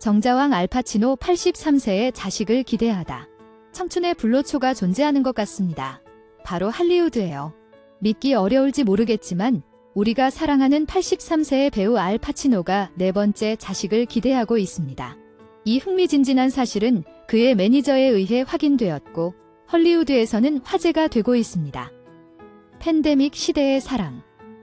정자왕 알파치노 83세의 자식을 기대하다. 청춘의 불로초가 존재하는 것 같습니다. 바로 할리우드예요. 믿기 어려울지 모르겠지만 우리가 사랑하는 83세의 배우 알파치노가 네 번째 자식을 기대하고 있습니다. 이 흥미진진한 사실은 그의 매니저에 의해 확인되었고 헐리우드에서는 화제가 되고 있습니다. 팬데믹 시대의 사랑.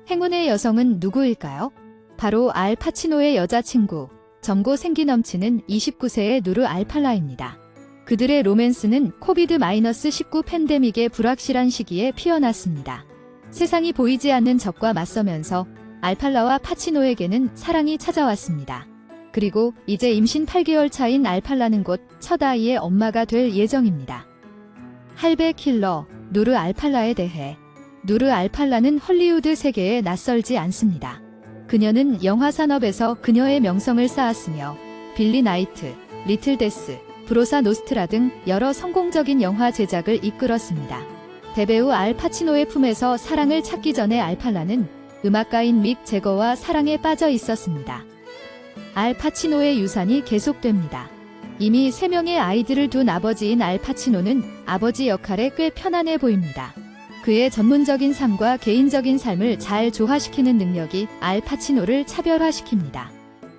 행운의 여성은 누구일까요? 바로 알파치노의 여자친구, 젊고 생기 넘치는 29세의 누르 알팔라입니다. 그들의 로맨스는 코비드-19 팬데믹의 불확실한 시기에 피어났습니다. 세상이 보이지 않는 적과 맞서면서 알팔라와 파치노에게는 사랑이 찾아왔습니다. 그리고 이제 임신 8개월 차인 알팔라는 곧 첫 아이의 엄마가 될 예정입니다. 할배 킬러 누르 알팔라에 대해 누르 알팔라는 헐리우드 세계에 낯설지 않습니다. 그녀는 영화 산업에서 그녀의 명성을 쌓았으며 빌리 나이트, 리틀 데스, 브로사 노스트라 등 여러 성공적인 영화 제작을 이끌었습니다. 대배우 알 파치노의 품에서 사랑을 찾기 전에 알팔라는 음악가인 믹 제거와 사랑에 빠져 있었습니다. 알 파치노의 유산이 계속됩니다. 이미 3명의 아이들을 둔 아버지인 알 파치노는 아버지 역할에 꽤 편안해 보입니다. 그의 전문적인 삶과 개인적인 삶을 잘 조화시키는 능력이 알 파치노를 차별화시킵니다.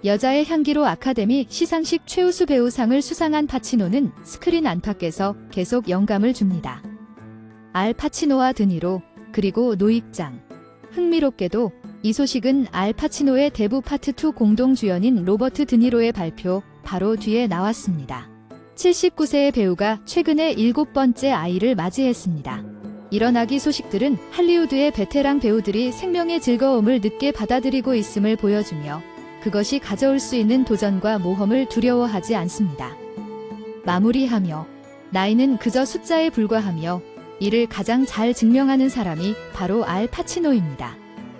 여자의 향기로 아카데미 시상식 최우수 배우상을 수상한 파치노는 스크린 안팎에서 계속 영감을 줍니다. 알 파치노와 드니로 그리고 노익장 흥미롭게도 이 소식은 알 파치노의 대부 파트 2 공동 주연인 로버트 드니로의 발표 바로 뒤에 나왔습니다. 79세의 배우가 최근에 일곱 번째 아이를 맞이했습니다. 이런 아기 소식들은 할리우드의 베테랑 배우들이 생명의 즐거움을 늦게 받아들이고 있음을 보여주며 그것이 가져올 수 있는 도전과 모험을 두려워하지 않습니다. 마무리하며 나이는 그저 숫자에 불과하며 이를 가장 잘 증명하는 사람이 바로 알 파치노입니다.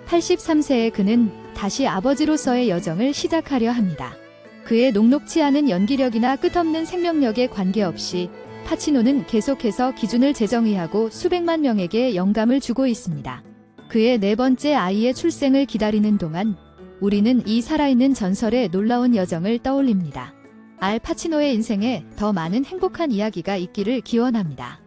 83세의 그는 다시 아버지로서의 여정을 시작하려 합니다. 그의 녹록치 않은 연기력이나 끝없는 생명력에 관계없이 파치노는 계속해서 기준을 재정의하고 수백만 명에게 영감을 주고 있습니다. 그의 네 번째 아이의 출생을 기다리는 동안 우리는 이 살아있는 전설의 놀라운 여정을 떠올립니다. 알 파치노의 인생에 더 많은 행복한 이야기가 있기를 기원합니다.